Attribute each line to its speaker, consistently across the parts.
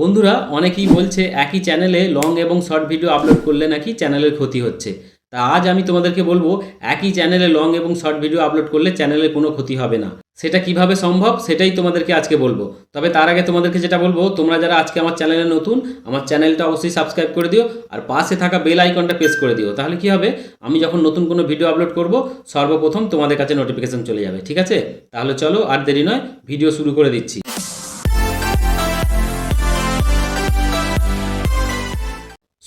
Speaker 1: বন্ধুরা, অনেকেই বলছে একই চ্যানেলে লং এবং শর্ট ভিডিও আপলোড করলে নাকি চ্যানেলের ক্ষতি হচ্ছে। তা আজ আমি তোমাদেরকে বলব, একই চ্যানেলে লং এবং শর্ট ভিডিও আপলোড করলে চ্যানেলের কোনো ক্ষতি হবে না। সেটা কীভাবে সম্ভব, সেটাই তোমাদেরকে আজকে বলব। তবে তার আগে তোমাদেরকে যেটা বলব, তোমরা যারা আজকে আমার চ্যানেলে নতুন, আমার চ্যানেলটা অবশ্যই সাবস্ক্রাইব করে দিও আর পাশে থাকা বেল আইকনটা প্রেস করে দিও। তাহলে কি হবে? আমি যখন নতুন কোনো ভিডিও আপলোড করব, সর্বপ্রথম তোমাদের কাছে নোটিফিকেশন চলে যাবে, ঠিক আছে? তাহলে চলো আর দেরি নয় ভিডিও শুরু করে দিচ্ছি।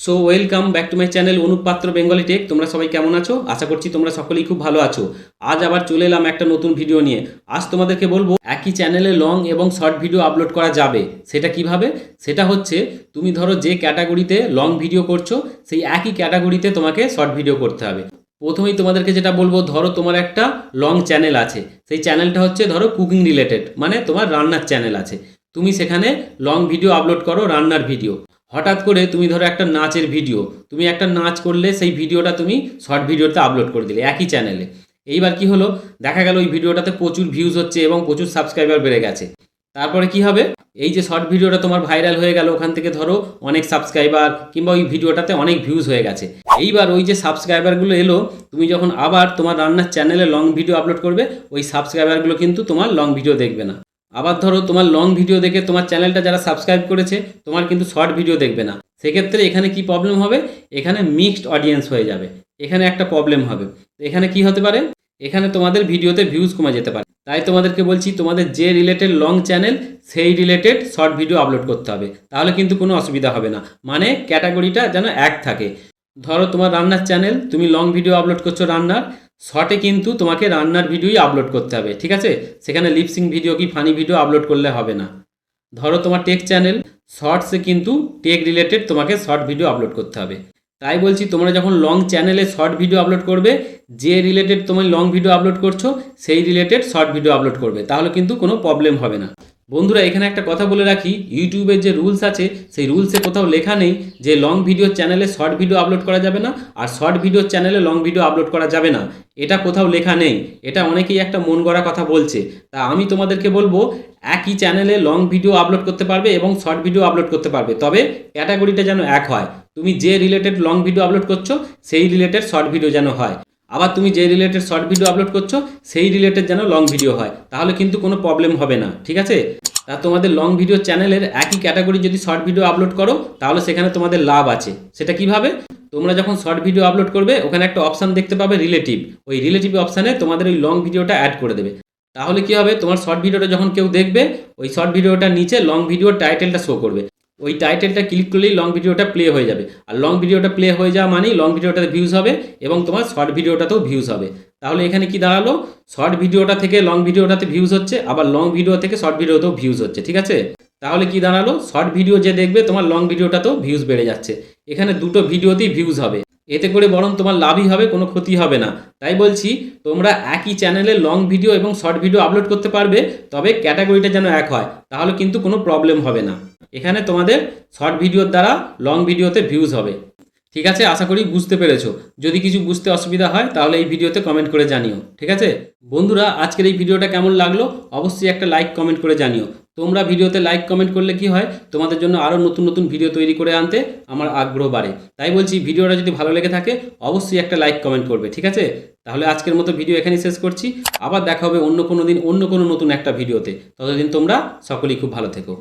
Speaker 1: So welcome back to my channel Anup Patra Bengali tech তোমরা সবাই কেমন আছো? আশা করছি তোমরা সকলেই খুব ভালো আছো। আজ আবার চলে এলাম একটা নতুন ভিডিও নিয়ে। আজ তোমাদেরকে বলব, একই চ্যানেলে লং এবং শর্ট ভিডিও আপলোড করা যাবে। সেটা কীভাবে? সেটা হচ্ছে, তুমি ধরো যে ক্যাটাগরিতে লং ভিডিও করছ, সেই একই ক্যাটাগরিতে তোমাকে শর্ট ভিডিও করতে হবে। প্রথমেই তোমাদেরকে যেটা বলব, ধরো তোমার একটা লং চ্যানেল আছে। সেই চ্যানেলটা হচ্ছে ধরো কুকিং রিলেটেড মানে তোমার রান্নার চ্যানেল আছে। তুমি সেখানে লং ভিডিও আপলোড করো, রান্নার ভিডিও হঠাৎ করে তুমি ধরো একটা নাচের ভিডিও তুমি একটা নাচ করলে সেই ভিডিওটা তুমি শর্ট ভিডিওতে আপলোড করে দিলে একই চ্যানেলে এইবার কি হলো? দেখা গেল ওই ভিডিওটাতে প্রচুর ভিউজ হচ্ছে এবং প্রচুর সাবস্ক্রাইবার বেড়ে গেছে। তারপরে কি হবে? এই যে শর্ট ভিডিওটা তোমার ভাইরাল হয়ে গেল, ওখান থেকে ধরো অনেক সাবস্ক্রাইবার কিংবা ওই ভিডিওটাতে অনেক ভিউজ হয়ে গেছে। এইবার ওই যে সাবস্ক্রাইবারগুলো এলো, তুমি যখন আবার তোমার রান্নার চ্যানেলে লং ভিডিও আপলোড করবে, ওই সাবস্ক্রাইবারগুলো কিন্তু তোমার লং ভিডিও দেখবে না। আবার ধরো তোমার লং ভিডিও দেখে তোমার চ্যানেলটা যারা সাবস্ক্রাইব করেছে, তোমার কিন্তু শর্ট ভিডিও দেখবে না। সেক্ষেত্রে এখানে কি প্রবলেম হবে? এখানে মিক্সড অডিয়েন্স হয়ে যাবে। এখানে একটা প্রবলেম হবে। তো এখানে কি হতে পারে? এখানে তোমাদের ভিডিওতে ভিউজ কমে যেতে পারে। তাই তোমাদেরকে বলছি, তোমাদের যে রিলেটেড লং চ্যানেল সেই রিলেটেড শর্ট ভিডিও আপলোড করতে হবে। তাহলে কিন্তু কোনো অসুবিধা হবে না। মানে ক্যাটাগরিটা যেন এক থাকে। ধরো তোমার রান্নার চ্যানেল তুমি লং ভিডিও আপলোড করছ রান্নার শর্টে কিন্তু তোমাকে রান্নার ভিডিওই আপলোড করতে হবে, ঠিক আছে? সেখানে লিপসিং ভিডিও কি ফানি ভিডিও আপলোড করলে হবে না। ধরো তোমার টেক চ্যানেল শর্টসে কিন্তু টেক রিলেটেড তোমাকে শর্ট ভিডিও আপলোড করতে হবে। তাই বলছি, তোমরা যখন লং চ্যানেলে শর্ট ভিডিও আপলোড করবে, যে রিলেটেড তুমি লং ভিডিও আপলোড করছ, সেই রিলেটেড শর্ট ভিডিও আপলোড করবে, তাহলে কিন্তু কোনো প্রবলেম হবে না। বন্ধুরা, এখানে একটা কথা বলে রাখি ইউটিউবের যে রুলস আছে, সেই রুলসে কোথাও লেখা নেই যে লং ভিডিও চ্যানেলে শর্ট ভিডিও আপলোড করা যাবে না আর শর্ট ভিডিও চ্যানেলে লং ভিডিও আপলোড করা যাবে না। এটা কোথাও লেখা নেই। এটা অনেকেই একটা মন গড়া কথা বলছে। তা আমি তোমাদেরকে বলব, একই চ্যানেলে লং ভিডিও আপলোড করতে পারবে এবং শর্ট ভিডিও আপলোড করতে পারবে। তবে ক্যাটাগরিটা যেন এক হয়। তুমি যে রিলেটেড লং ভিডিও আপলোড করছ, সেই রিলেটেড শর্ট ভিডিও যেন হয়। আবার তুমি যে রিলেটেড শর্ট ভিডিও আপলোড করছ, সেই রিলেটেড যেন লং ভিডিও হয়, তাহলে কিন্তু কোনো প্রবলেম হবে না, ঠিক আছে? তা তোমাদের লং ভিডিও চ্যানেলের একই ক্যাটাগরি যদি শর্ট ভিডিও আপলোড করো, তাহলে সেখানে তোমাদের লাভ আছে। সেটা কীভাবে? তোমরা যখন শর্ট ভিডিও আপলোড করবে, ওখানে একটা অপশান দেখতে পাবে রিলেটিভ ওই রিলেটিভ অপশানে তোমাদের ওই লং ভিডিওটা অ্যাড করে দেবে। তাহলে কি হবে? তোমার শর্ট ভিডিওটা যখন কেউ দেখবে, ওই শর্ট ভিডিওটার নিচে লং ভিডিওর টাইটেলটা শো করবে। ওই টাইটেলটা ক্লিক করলেই লং ভিডিওটা প্লে হয়ে যাবে। আর লং ভিডিওটা প্লে হয়ে যাওয়া মানেই লং ভিডিওটাতে ভিউজ হবে এবং তোমার শর্ট ভিডিওটাতেও ভিউজ হবে। তাহলে এখানে কি দাঁড়াল? শর্ট ভিডিওটা থেকে লং ভিডিওটাতে ভিউজ হচ্ছে, আবার লং ভিডিও থেকে শর্ট ভিডিওতেও ভিউজ হচ্ছে, ঠিক আছে? তাহলে কি দাঁড়াল? শর্ট ভিডিও যে দেখবে, তোমার লং ভিডিওটাতেও ভিউজ বেড়ে যাচ্ছে। এখানে দুটো ভিডিওতেই ভিউজ হবে। এতে করে বরং তোমার লাভই হবে, কোনো ক্ষতি হবে না। তাই বলছি, তোমরা একই চ্যানেলে লং ভিডিও এবং শর্ট ভিডিও আপলোড করতে পারবে, তবে ক্যাটাগরিটা যেন এক হয়। তাহলে কিন্তু কোনো প্রবলেম হবে না। এখানে তোমাদের শর্ট ভিডিওর দ্বারা লং ভিডিওতে ভিউজ হবে। ঠিক আছে? আশা করি বুঝতে পেরেছ। যদি কিছু বুঝতে অসুবিধা হয়, তাহলে এই ভিডিওতে কমেন্ট করে জানিও। ঠিক আছে? বন্ধুরা, আজকের এই ভিডিওটা কেমন লাগল? অবশ্যই একটা লাইক কমেন্ট করে জানিও। তোমরা ভিডিওতে লাইক কমেন্ট করলে কি হয়? তোমাদের জন্য আরও নতুন নতুন ভিডিও তৈরি করে আনতে আমার আগ্রহ বাড়ে। তাই বলছি ভিডিওটা যদি ভালো লেগে থাকে, অবশ্যই একটা লাইক কমেন্ট করবে। ঠিক আছে? তাহলে আজকের মতো ভিডিও এখানেই শেষ করছি। আবার দেখা হবে অন্য কোনো দিন, অন্য কোনো নতুন একটা ভিডিওতে ততদিন তোমরা সকলেই খুব ভালো থেকো।